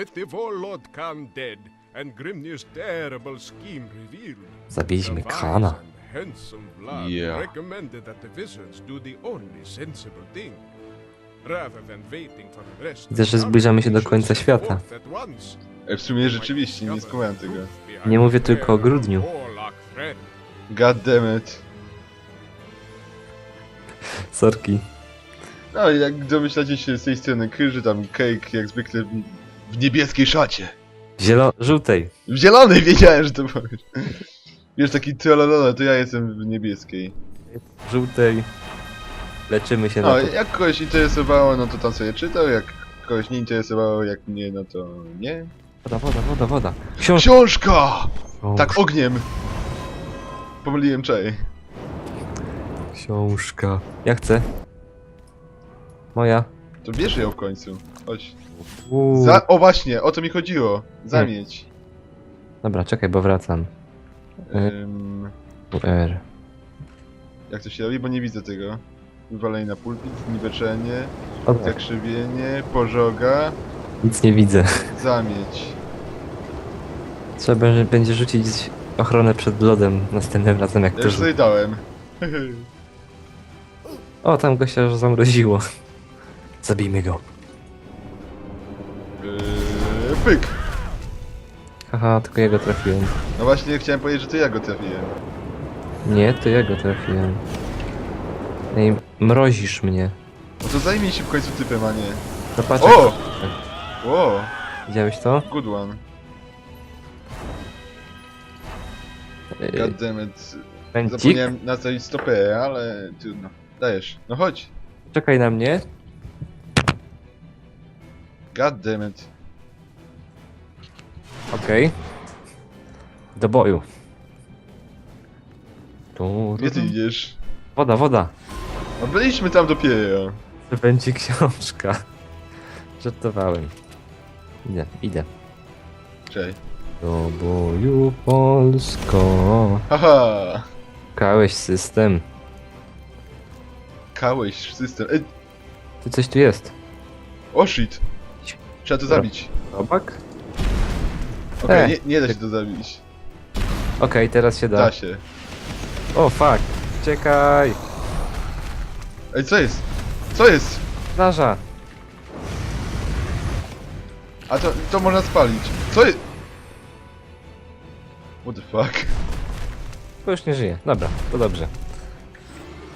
With the warlord Khan dead and Grimnir's terrible scheme revealed, Zabiliśmy and handsome Vlad Yeah. recommended that the wizards do the only sensible thing. Rather than waiting for the rest Widzę, że zbliżamy się do końca świata. E, W sumie rzeczywiście, nie skumałem tego. Nie mówię tylko o grudniu. God damn it. Sorki. No jak domyślacie się z tej strony kryży, tam cake jak zwykle w, niebieskiej szacie. Zielo... żółtej. W zielonej wiedziałem, że to powiesz. Wiesz, taki trolololo, to ja jestem w niebieskiej. Żółtej. Leczymy się No, na to. jak kogoś interesowało, no to tam sobie czytał, jak kogoś nie interesowało, jak mnie, no to nie. Woda, woda, woda, woda. Książ... Książka! Książ... Tak, ogniem! Pomyliłem czej. Książka. Ja chcę. Moja. To bierz ją w końcu. Chodź. Uuu. Za... O właśnie, o to mi chodziło. Zamieć. Dobra, czekaj, bo wracam. Ym, R. jak to się robi, bo nie widzę tego. Wywalenie na pulpit, niweczenie, O, tak. zakrzywienie, pożoga, Nic nie widzę. zamieć. Trzeba będzie- będzie rzucić ochronę przed lodem następnym razem, jak Ja to już rzu- sobie dałem. O, tam gościa już zamroziło. Zabijmy go. Yy, pyk! Haha, tylko ja go trafiłem. No właśnie chciałem powiedzieć, że to ja go trafiłem. Nie, to ja go trafiłem. Ej, mrozisz mnie. No to zajmij się w końcu typem, a nie. No patrz, O! jak- Wow, Widziałeś to? good one. Ej, God damn it. Pędzik? Zapomniałem nastawić stopę, ale trudno. Dajesz. No chodź. Czekaj na mnie. God damn it. Okej. Do boju. Tu, Gdzie ty idziesz? Woda, woda. No byliśmy tam dopiero. To będzie książka. Żartowałem. Idę, idę. Cześć. Do boju Polsko. Haha! Kałeś system. Kałeś system. Ej, Ty coś tu jest. o shit. Trzeba to zabić. Robak? Okej, E. nie, nie da się to zabić. Okej, teraz się da. Da się. O fuck. Czekaj. Ej, co jest? Co jest? Plaża. A to, to można spalić. Co jest? What the fuck? To już nie żyje. Dobra, to dobrze.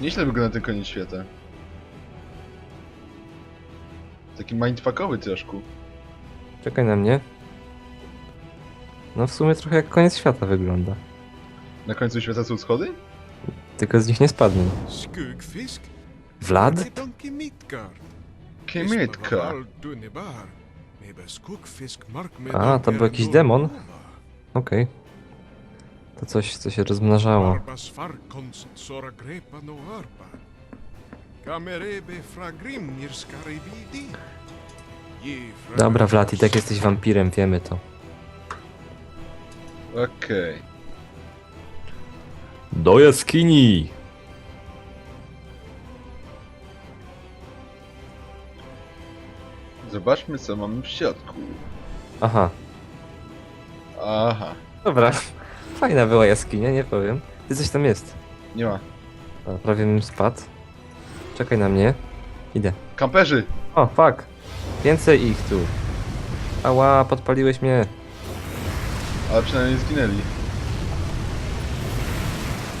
Nieźle wygląda ten koniec świata. Taki mindfuckowy troszkę. Czekaj na mnie. No w sumie trochę jak koniec świata wygląda. Na końcu świata są schody? Tylko z nich nie spadnie. Skugfisk? Vlad? Midgard. Kiemitka. A, to był jakiś demon? Okej. To coś, co się rozmnażało. Barbas farkonst sora grepa no. Kamerebe skaribidi. Dobra, Vlad, i tak jesteś wampirem, wiemy to. Okej. Do jaskini! Zobaczmy co mamy w środku. Aha, Aha. dobra. Fajna była jaskinia, nie powiem. Ty coś tam jest. Nie ma. A, prawie bym spadł. Czekaj na mnie. Idę. Kamperzy! O, fuck. Więcej ich tu. Ała, podpaliłeś mnie. Ale przynajmniej zginęli.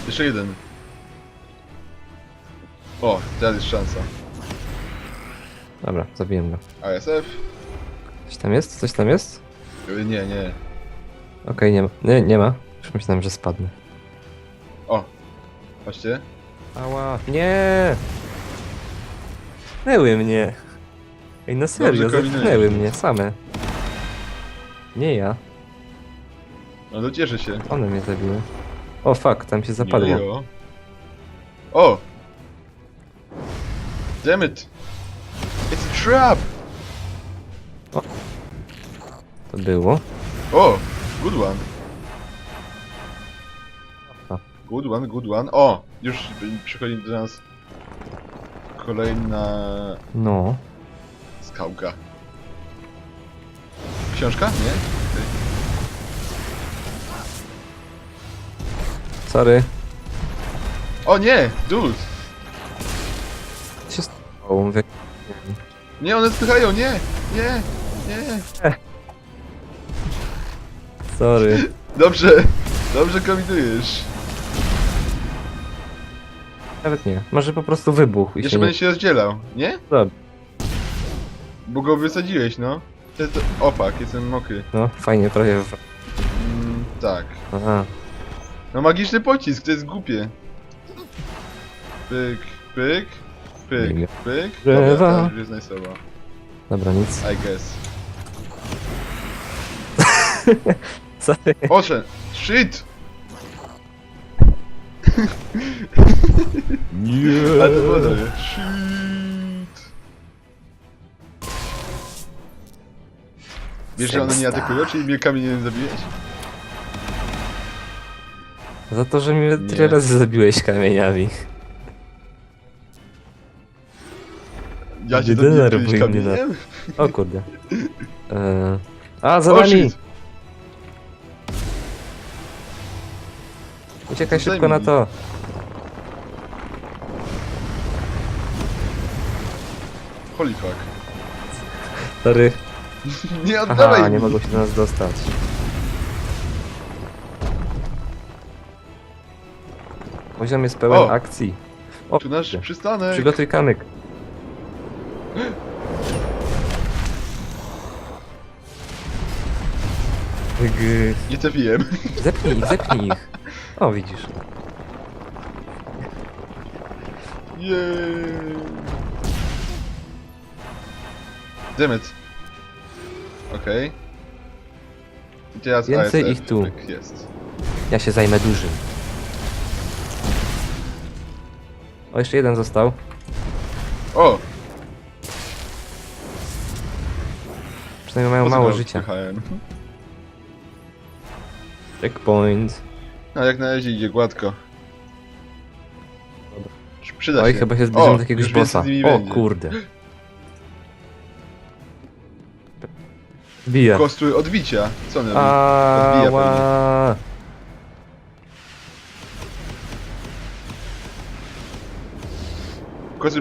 Jeszcze jeden. O, teraz jest szansa. Dobra, zabiłem go. ASF? Coś tam jest? Coś tam jest? Nie, nie. Okej, nie ma. Nie, nie ma. Już myślałem, że spadnę. O! Patrzcie. Ała, nie! Zepchnęły mnie. Ej, no serio, Dobrze kombinujesz. zepchnęły mnie same. Nie ja, No to cieszę się. one mnie zabiły. O fuck, tam się zapadło. O! Damn it! It's a trap! To było. O! Good one. Good one, good one. O! Już przychodzi do nas kolejna No. Skałka. Książka? Nie? Sorry. O nie! Dude! Co się stało? Mówię, Nie, one spychają, nie! Nie! Nie! sorry. Dobrze! Dobrze kombinujesz. Nawet nie. Może po prostu wybuchł i Jeszcze się nie... będzie się rozdzielał, nie? Bo go wysadziłeś, no. To jest... Opak, jestem mokry. No, fajnie, prawie... w- Mm, tak. Aha. No magiczny pocisk, to jest głupie. Pyk, pyk, pyk, pyk. Drzewa. Dobra, już jest. Dobra, nic. I guess. Osze! Shit! Nie. A to było dobre. Shit! Wiesz, że one nie atakują, czyli mnie kamieniem zabiłeś? Za to, że mnie Nie. tyle razy zabiłeś kamieniami. Ja Nie cię denerwuj kiedyś mnie na- kamieniem? O kurde. Eee... A, za O nami! shit! Uciekaj Zajmij szybko na mi. to. Holy fuck. Sorry. Nie oddawaj Aha, mi! nie mogą się do nas dostać. Poziom jest pełen O! akcji. O, Tu nasz przystanek! Przygotuj kamyk. G- Nie trafiłem. Zepnij ich, zepnij ich. O, widzisz. Jej. Demet. Okej. I teraz Więcej ASF. ich tu. Tak jest. Ja się zajmę dużym. O, jeszcze jeden został. O! Przynajmniej mają mało życia. wpychałem? Checkpoint. No jak na razie idzie gładko. Przyda Oj, się. chyba się zbliżamy O, do jakiegoś bossa. O kurde. Bija. Kostrój odbicia. Co on robi? Odbija pewnie. Ała.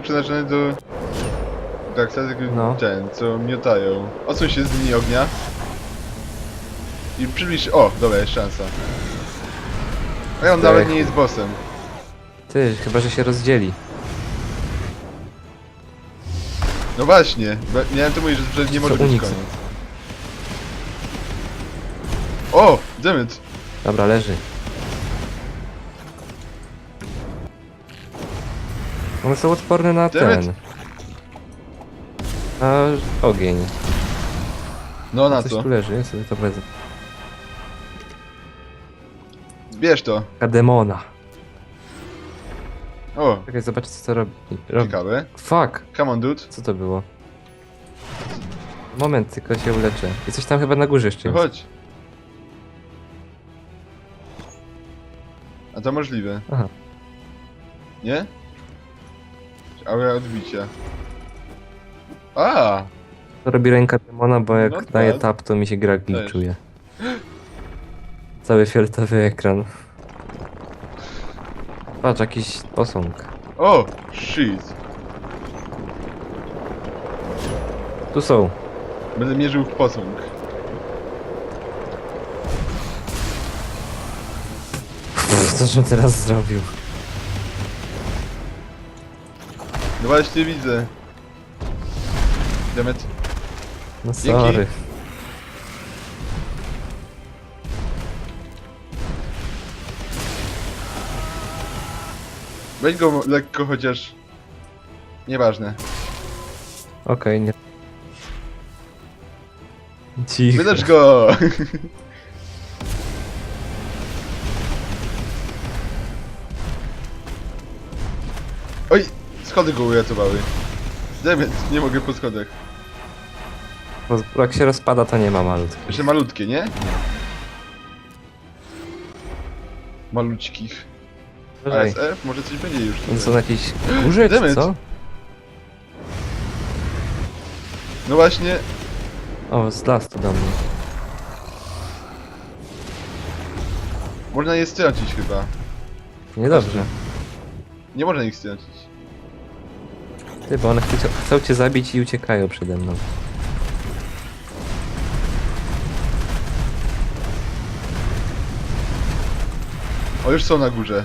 Przeznaczony do... Tak, tak, No. ten, co miotają. Odsuń się z linii ognia. I przybliż... O, dobra, jest szansa. A on nawet nie jest bossem. Ty, chyba że się rozdzieli. No właśnie, bo miałem to mówić, że nie może być koniec. O! Demet! Dobra, leży. One są odporne na Dammit. ten. Na ogień. No na Coś co? tu leży, ja sobie to wezmę. Bierz to. Taka demona. O, Czekaj, zobaczę co to robi. robi. ciekawe. Fuck! Come on, dude. Co to było? Moment, tylko się uleczę. I coś tam chyba na górze jeszcze No jest. chodź. To możliwe. Aha. Nie? Aura odbicia. A! To robi ręka demona, bo jak daje bad. tap, to mi się gra glitchuje. Cały fioletowy ekran. Patrz, jakiś posąg. O! Shit. Tu są. Będę mierzył w posąg. Co żebym teraz zrobił? No właśnie widzę. Demet. No Dzięki. sorry. Weź go lekko chociaż. Nieważne. Okej, nie. Cicho. Wydać go! Schody go uratowały. Demet, nie mogę po schodach. Bo jak się rozpada, to nie ma malutki. Jeszcze malutkie, nie? Malućkich. Uważaj. ASF? Może coś będzie już. To są jakieś kurze, czy Demet. co? No właśnie. O, z lastu do mnie. Można je strącić chyba. Niedobrze. Nie można ich strącić. Ty, bo one chcą, chcą cię zabić i uciekają przede mną. O, już są na górze.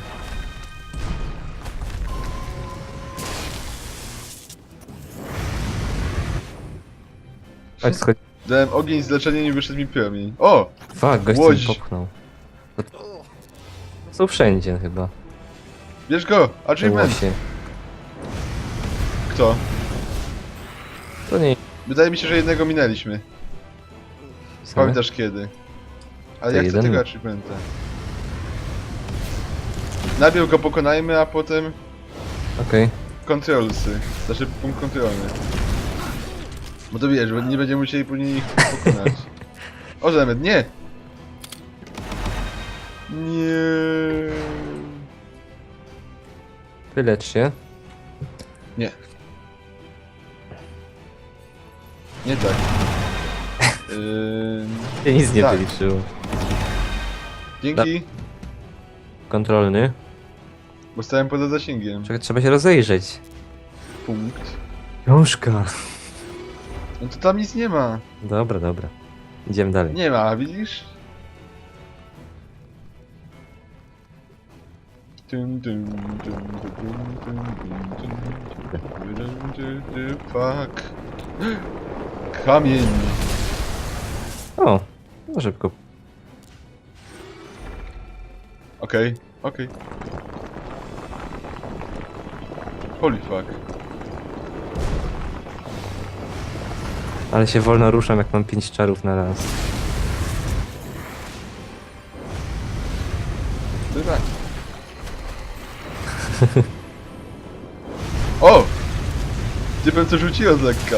Chodź, schodź. Dałem ogień z leczeniem i wyszedł mi promień. O! Fuck, gość Łodź. popchnął. Są wszędzie chyba. Bierz go! Achievement! Kto? To nie... Wydaje mi się, że jednego minęliśmy. same. Pamiętasz kiedy? Ale To ja chcę jeden? tego achievementa. Najpierw go pokonajmy, a potem Okej. controlsy. Znaczy punkt kontrolny. Bo to wiesz, bo nie będziemy musieli później ich pokonać. O, Zemet, nie! Nie. Wylecz się. Nie. Nie tak. Ym, Się nic nie Tak. wyliczyło. dzięki, Kontrolny. bo stałem poza zasięgiem. Czekaj, trzeba się rozejrzeć. Punkt. Książka. No to tam nic nie ma. Dobra, dobra. Idziemy dalej. Nie ma, widzisz? Dun, dun, dun, dun, dun, dun, dun, dun, dun, dun, dun, Fuck. Kamień. O, no szybko. Okej, okej. Holy fuck. Ale się wolno ruszam, jak mam pięć czarów na raz. Dobra. O! Typem co rzuciło z lekka.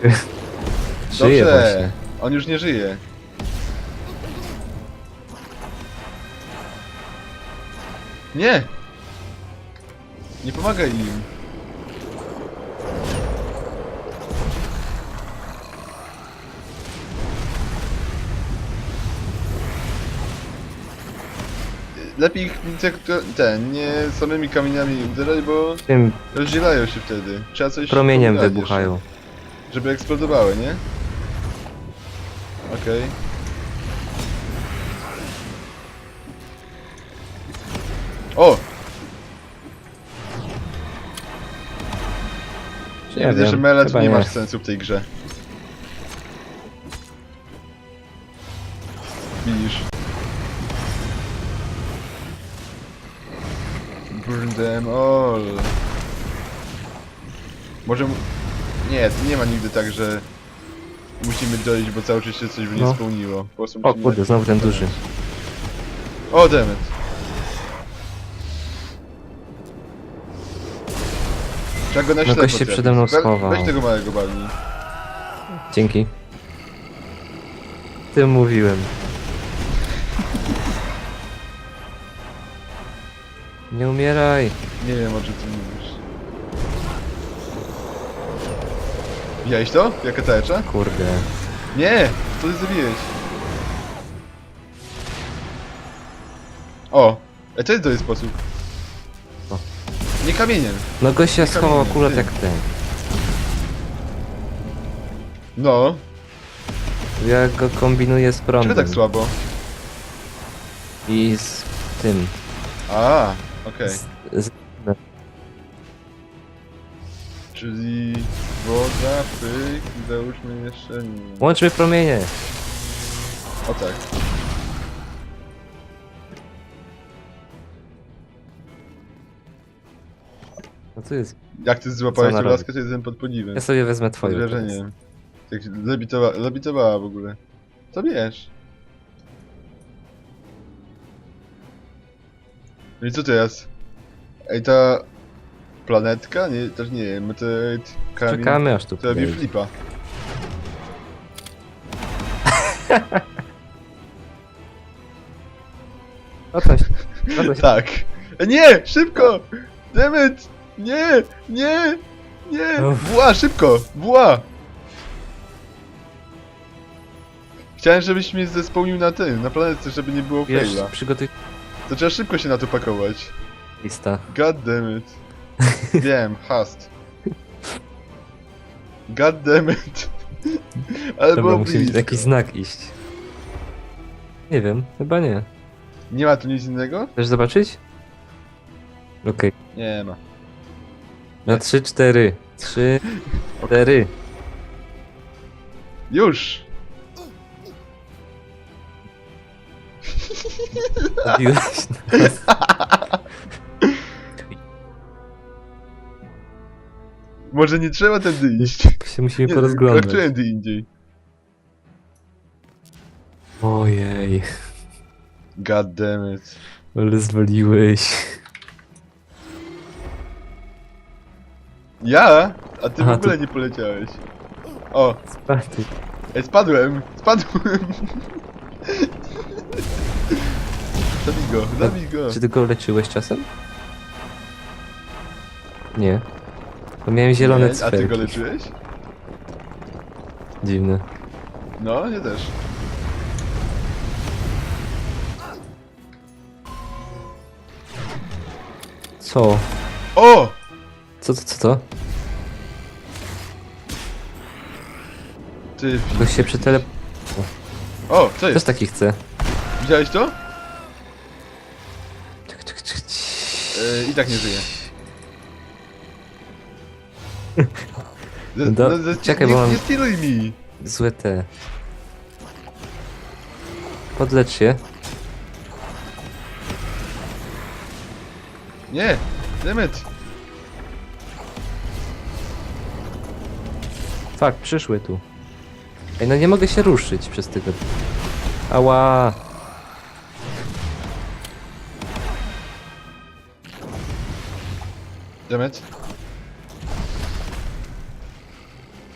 Żyje Dobrze. właśnie. On już nie żyje. Nie! Nie pomagaj im. Lepiej ich te, ten, nie samymi kamieniami uderzać, bo Tym rozdzielają się wtedy. Trzeba coś promieniem pogadać wybuchają. Żeby eksplodowały, nie? Okej. O! Nie Widzę, że wiem, melet chyba nie nie. masz sensu w tej grze. Widzisz. Burn them all. Może... Nie, to nie ma nigdy tak, że musimy dojść, bo cały czas się coś by nie No. spełniło. Po prostu O musimy kurde, znowu ten duży. O, demet. Trzeba go na No ślepo gość się trafić. przede mną schował. Weź tego małego balni. Dzięki. Tym mówiłem. Nie umieraj. Nie wiem o czym ty mówisz. Widziałeś to? Jaka tarcza? Kurde. Nie! Co ty zrobiłeś? O! E, to jest dobry sposób. Nie kamieniem. No się Nie schował akurat ty. jak ten. No. Ja go kombinuję z Czego prądem. tak słabo? I z tym. A, okej. Z, z, Czyli woda, pyk i załóżmy jeszcze... nie. łączmy promienie. O tak. No co jest? Jak ty złapałeś Co ona tę robi? laskę, to jestem pod podziwem. Ja sobie wezmę Pod twoją. teraz. wrażeniem. Tak lewitowa, lewitowała w ogóle. To wiesz. No i co teraz? Ej, ta... Planetka? Nie, też nie, meteoryt... kamień, Czekamy aż tu To robi przyjedzie. flipa. Wracaj się. Tak. E, Nie! Szybko! Demet! Nie! Nie! Nie! Uff. Buła, szybko! Buła! Chciałem, żebyś mnie zespełnił na tym, na planetce, żeby nie było Wiesz, faila. przygotuj To trzeba szybko się na to pakować. lista. God damn it. Wiem, hast. God damn it. Ale Dobra, było musi blisko. jakiś znak iść. Nie wiem, chyba nie. Nie ma tu nic innego? Chcesz zobaczyć? Okej. Nie ma. Na 3, 4. 3, 4. Już! Zabiłeś nas. Może nie trzeba tędy iść. Się musimy Nie, porozglądać. którędy indziej. Ojej, God damn it. ale zwaliłeś. Ja? A ty Aha, w ogóle nie poleciałeś. O, Spadł. ej, spadłem! Spadłem! Zabij go, zabij go. Czy ty go leczyłeś czasem? Nie. To miałem zielone Nie, A ty go cferki. leczyłeś? Dziwne. No, nie też. Co? O! Co to, co to? Ty, Ktoś się przetele... O, co Też jest? taki chce. Widziałeś to? Czek, czek, czek, cii. E, I tak nie żyje. Do- No, ze- czekaj, nie, bo mam- nie mi! Złe te. Podlecz się. Nie! Demet! Fak, przyszły tu. Ej, no nie mogę się ruszyć przez tego. Ała! Demet?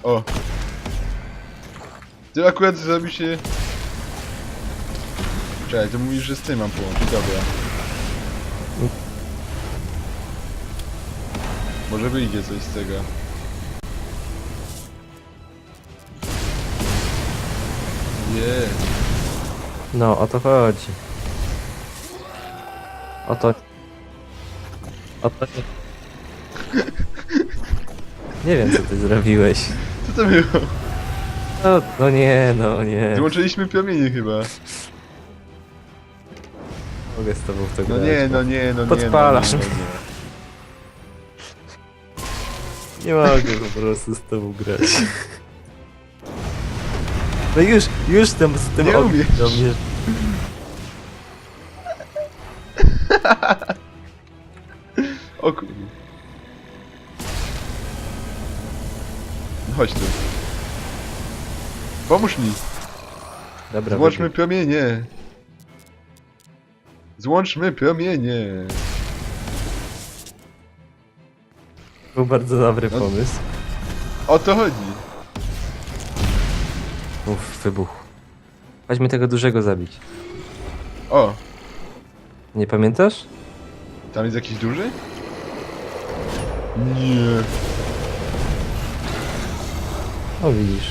O! Ty akurat zrobi się... Czekaj, ty mówisz, że z tym mam połączyć, dobra. Może wyjdzie coś z tego. Nie. No, o to chodzi. O to... O to... Nie wiem, co ty zrobiłeś. Co to było? No, no nie, no nie. Wyłączyliśmy promienie chyba. Mogę z tobą w to No grać. nie, no nie, no nie. Podpalasz no, nie, mnie. no, nie. Nie mogę po prostu z tobą grać. No już, już tam z tym Nie ogniem umiesz. do mnie. O. Chodź tu. Pomóż mi. Dobra, Złączmy wybieg. promienie. Złączmy promienie. był bardzo dobry No. pomysł. O to chodzi. Uff, wybuch. Chodźmy tego dużego zabić. O, Nie pamiętasz? tam jest jakiś duży? Nie. O widzisz.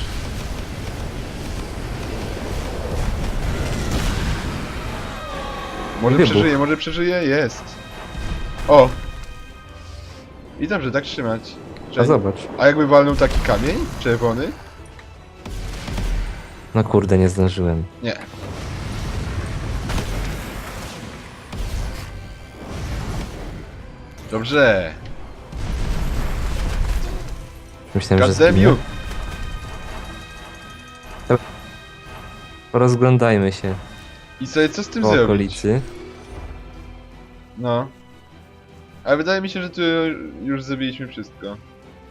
Może Wybuch. przeżyje, może przeżyje? Jest. O. I dobrze, tak trzymać. A zobacz. A jakby walnął taki kamień czerwony? No kurde, nie zdążyłem. Nie. Dobrze. Myślałem, że Porozglądajmy się I sobie co z tym po zrobić? okolicy. No. Ale wydaje mi się, że tu już zrobiliśmy wszystko.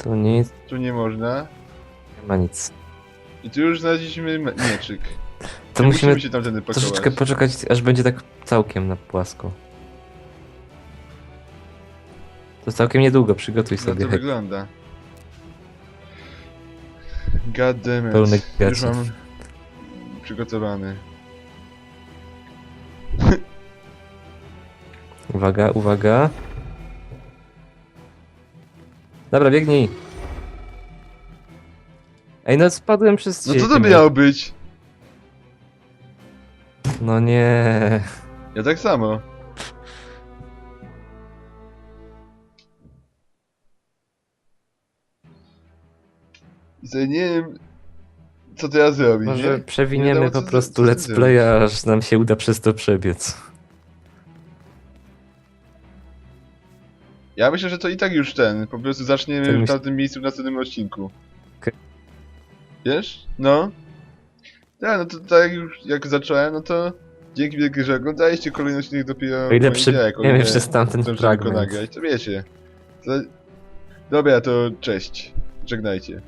Tu nic, Tu nie można. nie ma nic. I tu już znaleźliśmy me- mieczyk. To Nie musimy się tamtędy pakować. troszeczkę poczekać, aż będzie tak całkiem na płasko. To całkiem niedługo, przygotuj No sobie to hek. wygląda. God damn it. Pełny Już mam przygotowany. Uwaga, uwaga. Dobra, biegnij. Ej, no spadłem przez No ciebie. co to miało być? No nie. Ja tak samo. I sobie nie wiem, co teraz zrobić, Może nie? Nie przewiniemy wiadomo, po co- prostu co let's zrobić. play, aż nam się uda przez to przebiec. Ja myślę, że to i tak już ten, po prostu zaczniemy w tamtym miejscu w następnym odcinku. Okej. Wiesz? No. Tak, no to tak jak już jak zacząłem, no to dzięki wielkie, że oglądaliście kolejny odcinek dopiero O ile przebiegniemy przez tamten fragment. nagrać, to wiecie. To... Dobra, to cześć. Żegnajcie.